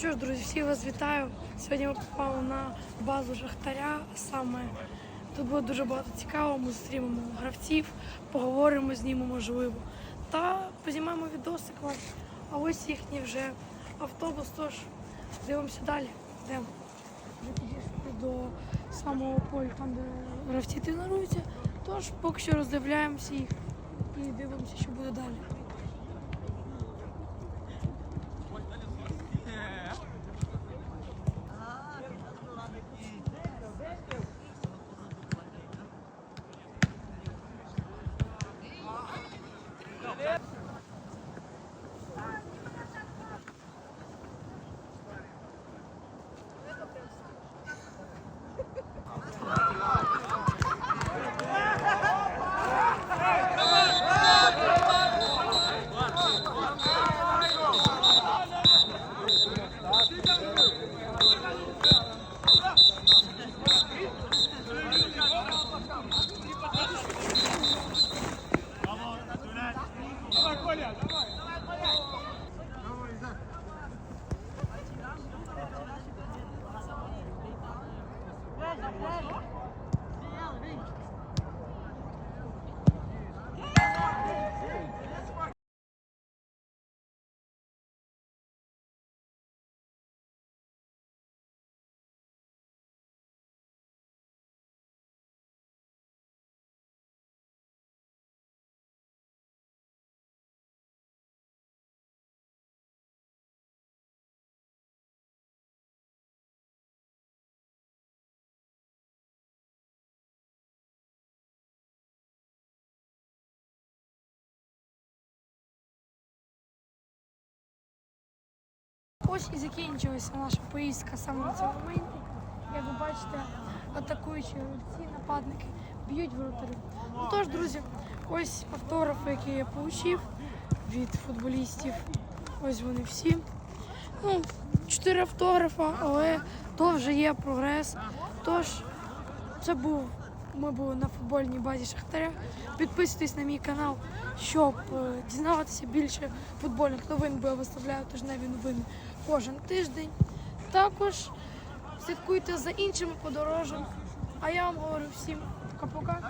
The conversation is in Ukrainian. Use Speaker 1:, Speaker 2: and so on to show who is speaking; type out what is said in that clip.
Speaker 1: Що ж, друзі, всіх вас вітаю. Сьогодні ми попали на базу Шахтаря. Саме тут буде дуже багато цікавого. Ми зустрінемо гравців, поговоримо з ними, можливо. Та познімаємо відосик вам. А ось їхній вже автобус. Тож дивимося далі. Йдемо. Вже до самого поля, там де гравці тренуються. Тож поки що роздивляємося їх і дивимося, що буде далі. Yeah. Ось і закінчилася наша поїздка саме на цьому моменті. Як ви бачите, атакуючі гравці, нападники б'ють воротарів. Ну тож, друзі, ось автографи, які я отримав від футболістів. Ось вони всі. Ну, чотири автографа, але то вже є прогрес. Тож, це був. Ми були на футбольній базі Шахтаря. Підписуйтесь на мій канал, щоб е, дізнаватися більше футбольних новин, бо я виставляю тижневі новини кожен тиждень. Також слідкуйте за іншими подорожами. А я вам говорю всім пока-пока.